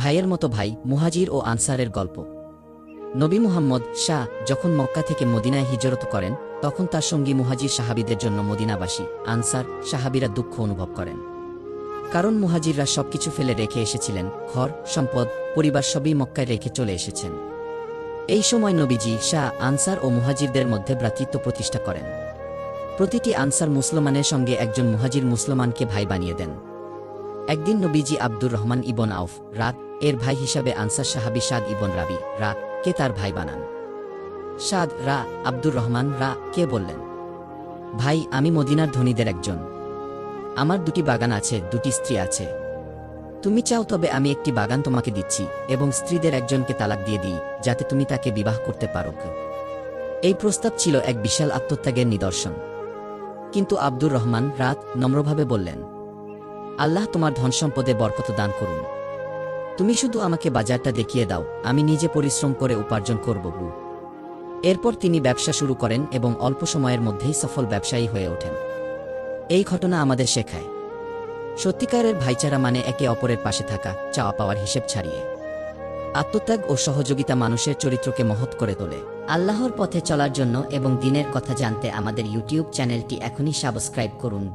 ভাইয়ের মতো ভাই মুহাজির ও আনসারের গল্প। নবী মুহাম্মদ শাহ যখন মক্কা থেকে মদিনায় হিজরত করেন, তখন তার সঙ্গী মুহাজির সাহাবিদের জন্য মদিনাবাসী, আনসার, সাহাবিরা দুঃখ অনুভব করেন। কারণ মুহাজিররা সবকিছু ফেলে রেখে এসেছিলেন, ঘর, সম্পদ, পরিবার সবই মক্কায় রেখে চলে এসেছেন। এই সময় নবীজি শাহ, আনসার ও মুহাজিরদের মধ্যে ভ্রাতৃত্ব প্রতিষ্ঠা করেন। প্রতিটি আনসার মুসলমানের সঙ্গে একজন মুহাজির মুসলমানকে ভাই বানিয়ে দেন। একদিন নবীজি আব্দুর রহমান ইবন আউফ, রাত, এর ভাই হিসাবে আনসার সাহাবি সাদ ইবন রাবি রা কে তার ভাই বানান? সাদ, রা, আব্দুর রহমান, রা, কে বললেন? ভাই, আমি মদিনার ধনীদের একজন। আমার দুটি বাগান আছে, দুটি স্ত্রী আছে। তুমি চাও তবে আমি একটি বাগান তোমাকে দিচ্ছি, এবং স্ত্রীদের একজনকে তালাক দিয়ে দিই, যাতে তুমি তাকে বিবাহ করতে পারো। এই প্রস্তাব ছিল এক বিশাল আত্মত্যাগের নিদর্শন। কিন্তু আব্দুর রহমান, রাত, নম্রভাবে বললেন আল্লাহ তোমার ধন সম্পদে বরকত দান করুন। তুমি শুধু আমাকে বাজারটা দেখিয়ে দাও, আমি নিজে পরিশ্রম করে উপার্জন করব, বু। এরপর তিনি ব্যবসা শুরু করেন এবং অল্প সময়ের মধ্যেই সফল ব্যবসায়ী হয়ে ওঠেন। এই ঘটনা আমাদের শেখায়। সত্যিকারের ভাইচারা মানে একে অপরের পাশে থাকা, চাওয়া পাওয়ার হিসেব ছাড়িয়ে। আত্মত্যাগ ও সহযোগিতা মানুষের চরিত্রকে মহৎ করে তোলে। আল্লাহর পথে চলার জন্য এবং দিনের কথা জানতে আমাদের ইউটিউব চ্যানেলটি এখনই সাবস্ক্রাইব করুন।